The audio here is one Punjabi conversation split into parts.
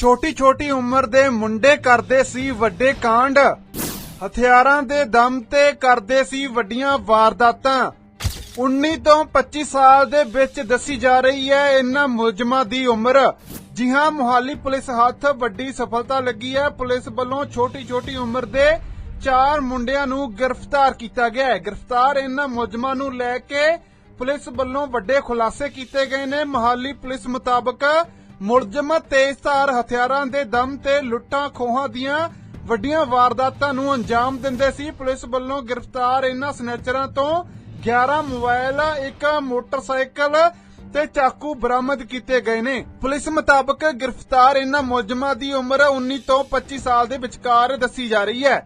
ਛੋਟੀ ਛੋਟੀ ਉਮਰ ਦੇ ਮੁੰਡੇ ਕਰਦੇ ਸੀ ਵੱਡੇ ਕਾਂਡ। ਹਥਿਆਰਾਂ ਦੇ ਦਮ ਤੇ ਕਰਦੇ ਸੀ ਵੱਡੀਆਂ ਵਾਰਦਾਤਾਂ। 19 ਤੋਂ 25 ਸਾਲ ਦੇ ਵਿੱਚ ਦੱਸੀ ਜਾ ਰਹੀ ਹੈ ਇਹਨਾਂ ਮੁਲਜ਼ਮਾਂ ਦੀ ਉਮਰ। ਜੀ ਹਾਂ ਮੁਹਾਲੀ ਪੁਲਿਸ ਹੱਥ ਵੱਡੀ ਸਫਲਤਾ ਲੱਗੀ ਹੈ। ਪੁਲਿਸ ਵੱਲੋਂ ਛੋਟੀ ਛੋਟੀ ਉਮਰ ਦੇ ਚਾਰ ਮੁੰਡਿਆਂ ਨੂੰ ਗ੍ਰਿਫਤਾਰ ਕੀਤਾ ਗਿਆ ਹੈ। ਗ੍ਰਿਫਤਾਰ ਇਹਨਾਂ ਮੁਲਜ਼ਮਾਂ ਨੂੰ ਲੈ ਕੇ ਪੁਲਿਸ ਵੱਲੋਂ ਵੱਡੇ ਖੁਲਾਸੇ ਕੀਤੇ ਗਏ ਨੇ। ਮੁਹਾਲੀ ਪੁਲਿਸ ਮੁਤਾਬਕ ਮੁਲਜ਼ਮ ਤੇਜ਼ਧਾਰ ਹਥਿਆਰਾਂ ਦੇ ਦਮ ਤੇ ਲੁੱਟਾਂ ਖੋਹਾਂ ਦੀਆਂ ਵੱਡੀਆਂ ਵਾਰਦਾਤਾਂ ਨੂੰ ਅੰਜਾਮ ਦਿੰਦੇ ਸੀ। ਪੁਲਿਸ ਵੱਲੋਂ ਗ੍ਰਿਫਤਾਰ ਇਹਨਾਂ ਸਨੈਚਰਾਂ ਤੋਂ 11 ਮੋਬਾਈਲ, ਇੱਕ ਮੋਟਰਸਾਈਕਲ ਤੇ ਚਾਕੂ ਬਰਾਮਦ ਕੀਤੇ ਗਏ ਨੇ। ਪੁਲਿਸ ਮੁਤਾਬਕ ਗ੍ਰਿਫਤਾਰ ਇਹਨਾਂ ਮੁਲਜ਼ਮਾਂ ਦੀ ਉਮਰ 19 ਤੋਂ 25 ਸਾਲ ਦੇ ਵਿਚਕਾਰ ਦੱਸੀ ਜਾ ਰਹੀ ਹੈ।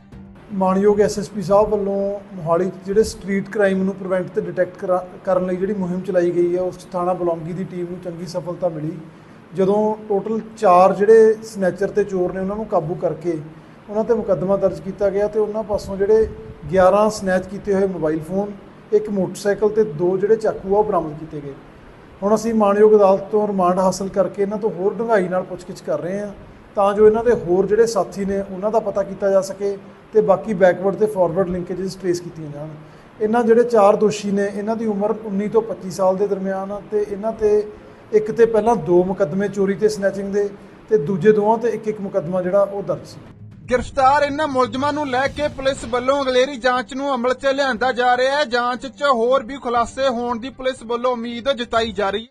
ਮਾਨਯੋਗ ਐਸਐਸਪੀ ਸਾਹਿਬ ਵੱਲੋਂ ਮੋਹਾਲੀ 'ਚ ਜਿਹੜੇ ਸਟਰੀਟ ਕ੍ਰਾਈਮ ਨੂੰ ਪ੍ਰੀਵੈਂਟ ਤੇ ਡਿਟੈਕਟ ਕਰਨ ਲਈ ਜਿਹੜੀ ਮੁਹਿੰਮ ਚਲਾਈ ਗਈ ਹੈ, ਉਸ 'ਚ ਥਾਣਾ ਬਲੌਂਗੀ ਦੀ ਟੀਮ ਨੂੰ ਚੰਗੀ ਸਫਲਤਾ ਮਿਲੀ। ਜਦੋਂ ਟੋਟਲ 4 ਜਿਹੜੇ ਸਨੈਚਰ ਤੇ ਚੋਰ ਨੇ ਉਹਨਾਂ ਨੂੰ ਕਾਬੂ ਕਰਕੇ ਉਹਨਾਂ ਤੇ ਮੁਕੱਦਮਾ ਦਰਜ ਕੀਤਾ ਗਿਆ ਤੇ ਉਹਨਾਂ ਪਾਸੋਂ ਜਿਹੜੇ 11 ਸਨੈਚ ਕੀਤੇ ਹੋਏ ਮੋਬਾਈਲ ਫੋਨ ਇੱਕ ਮੋਟਰਸਾਈਕਲ ਤੇ ਦੋ ਜਿਹੜੇ ਚਾਕੂ ਆ ਉਹ ਬਰਾਮਦ ਕੀਤੇ ਗਏ। ਹੁਣ ਅਸੀਂ ਮਾਨਯੋਗ ਅਦਾਲਤ ਤੋਂ ਰਿਮਾਂਡ ਹਾਸਲ ਕਰਕੇ ਇਹਨਾਂ ਤੋਂ ਹੋਰ ਡੂੰਘਾਈ ਨਾਲ ਪੁੱਛਗਿੱਛ ਕਰ ਰਹੇ ਹਾਂ ਤਾਂ ਜੋ ਇਹਨਾਂ ਦੇ ਹੋਰ ਜਿਹੜੇ ਸਾਥੀ ਨੇ ਉਹਨਾਂ ਦਾ ਪਤਾ ਕੀਤਾ ਜਾ ਸਕੇ ਤੇ ਬਾਕੀ ਬੈਕਵਰਡ ਤੇ ਫਾਰਵਰਡ ਲਿੰਕੇजेस ਟ੍ਰੇਸ ਕੀਤੀਆਂ ਜਾਣ। ਇਹਨਾਂ ਜਿਹੜੇ ਚਾਰ ਦੋਸ਼ੀ ਨੇ, ਇਹਨਾਂ ਦੀ ਉਮਰ 19 ਤੋਂ 25 ਸਾਲ ਦੇ ਦਰਮਿਆਨ ਆ ਤੇ ਇਹਨਾਂ ਤੇ ਇੱਕ ਤੇ ਪਹਿਲਾਂ ਦੋ ਮੁਕੱਦਮੇ ਚੋਰੀ ਤੇ ਸਨੈਚਿੰਗ ਦੇ ਤੇ ਦੂਜੇ ਦੋਵਾਂ ਤੇ ਇੱਕ ਇੱਕ ਮੁਕੱਦਮਾ ਜਿਹੜਾ ਉਹ ਦਰਜ ਸੀ। ਗ੍ਰਿਫਤਾਰ ਇਹਨਾਂ ਮੁਲਜ਼ਮਾਂ ਨੂੰ ਲੈ ਕੇ ਪੁਲਿਸ ਵੱਲੋਂ ਅਗਲੇਰੀ ਜਾਂਚ ਨੂੰ ਅਮਲ 'ਚ ਲਿਆਂਦਾ ਜਾ ਰਿਹਾ ਹੈ। ਜਾਂਚ 'ਚ ਹੋਰ ਵੀ ਖੁਲਾਸੇ ਹੋਣ ਦੀ ਪੁਲਿਸ ਵੱਲੋਂ ਉਮੀਦ ਜਤਾਈ ਜਾ ਰਹੀ ਹੈ।